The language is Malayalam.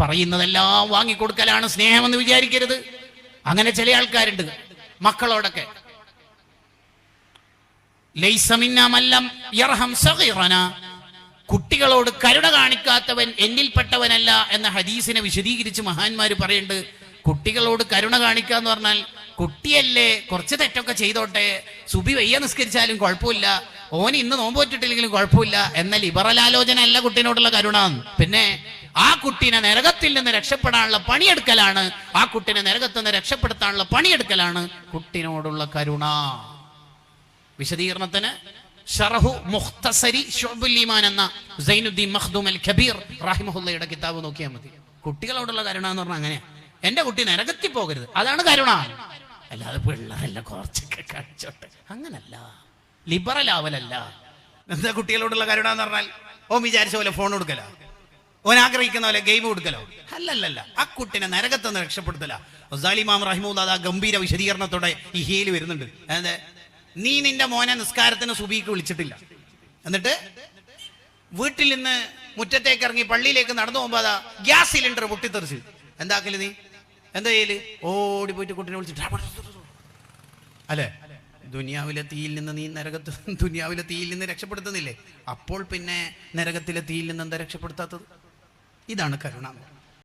പറയുന്നതെല്ലാം വാങ്ങിക്കൊടുക്കലാണ് സ്നേഹമെന്ന് വിചാരിക്കരുത്. അങ്ങനെ ചില ആൾക്കാരുണ്ട് മക്കളോടൊക്കെ. ലൈസമിന്നാ മല്ലം യർഹം. കുട്ടികളോട് കരുണ കാണിക്കാത്തവൻ എന്നിൽപ്പെട്ടവനല്ല എന്ന ഹദീസിനെ വിശദീകരിച്ച് മഹാന്മാര് പറയുന്നുണ്ട് കുട്ടികളോട് കരുണ കാണിക്കുക എന്ന് പറഞ്ഞാൽ കുട്ടിയല്ലേ കുറച്ച് തെറ്റൊക്കെ ചെയ്തോട്ടെ. സുബി വയ്യ നിസ്കരിച്ചാലും കുഴപ്പമില്ല. ഓൻ ഇന്ന് നോമ്പ് വെച്ചിട്ടില്ലെങ്കിലും കുഴപ്പമില്ല. എന്ന ലിബറൽ ആലോചന അല്ല കുട്ടീനോടുള്ള കരുണ. പിന്നെ ആ കുട്ടീനെ നരകത്തിൽ നിന്ന് രക്ഷപ്പെടാനുള്ള പണിയെടുക്കലാണ്. ആ കുട്ടീനെ നരകത്തിൽ നിന്ന് രക്ഷപ്പെടുത്താനുള്ള പണിയെടുക്കലാണ് കുട്ടിനോടുള്ള കരുണ. വിശദീകരണത്തിന് ഷറഹു മുഖ്തസരി ഷുഅബുൽ ഈമാൻ എന്ന സൈനുദ്ദീൻ മഖ്ദൂം അൽ കബീർ റാഹിമഹുല്ലയുടെ കിതാബ് നോക്കിയാൽ മതി. കുട്ടികളോടുള്ള കരുണ എന്ന് പറഞ്ഞാൽ അങ്ങനെയാണ് എന്റെ കുട്ടി നരകത്തിൽ പോകരുത്. അതാണ് കരുണ. അല്ലാതെ പിള്ളേരല്ല കുറച്ചൊക്കെ കഴിച്ചോട്ടെ അങ്ങനല്ല. ലിബറൽ ആവലല്ല. എന്താ കുട്ടികളോടുള്ള കരുണ എന്ന് പറഞ്ഞാൽ ഓൻ വിചാരിച്ച പോലെ ഫോൺ കൊടുക്കലോ. ഓൻ ആഗ്രഹിക്കുന്ന പോലെ ഗെയിം കൊടുക്കലോ. അല്ലല്ലല്ല. ആ കുട്ടിനെ നരകത്തുനിന്ന് രക്ഷപ്പെടുത്തല. ഇമാം റഹിമുല്ല ആ ഗംഭീര വിശദീകരണത്തോടെ ഈ ഹീൽ വരുന്നുണ്ട്. അതെ നീ നിന്റെ മോനെ നിസ്കാരത്തിന് സുബീക്ക് വിളിച്ചിട്ടില്ല. എന്നിട്ട് വീട്ടിൽ നിന്ന് മുറ്റത്തേക്ക് ഇറങ്ങി പള്ളിയിലേക്ക് നടന്നു പോകുമ്പോ അതാ ഗ്യാസ് സിലിണ്ടർ പൊട്ടിത്തെറിച്ച്. എന്താക്കൽ നീ? എന്താ ചെയ്യൽ? ഓടി പോയിട്ട് കുട്ടിനെ വിളിച്ചിട്ട്. അല്ലേ? ദുനിയാവിലെ തീയിൽ നിന്ന് നീ നരകത്ത് ദുനിയാവിലെ തീയിൽ നിന്ന് രക്ഷപ്പെടുത്തുന്നില്ലേ? അപ്പോൾ പിന്നെ നരകത്തിലെ തീയിൽ നിന്ന് എന്താ രക്ഷപ്പെടുത്താത്തത്? ഇതാണ് കരുണ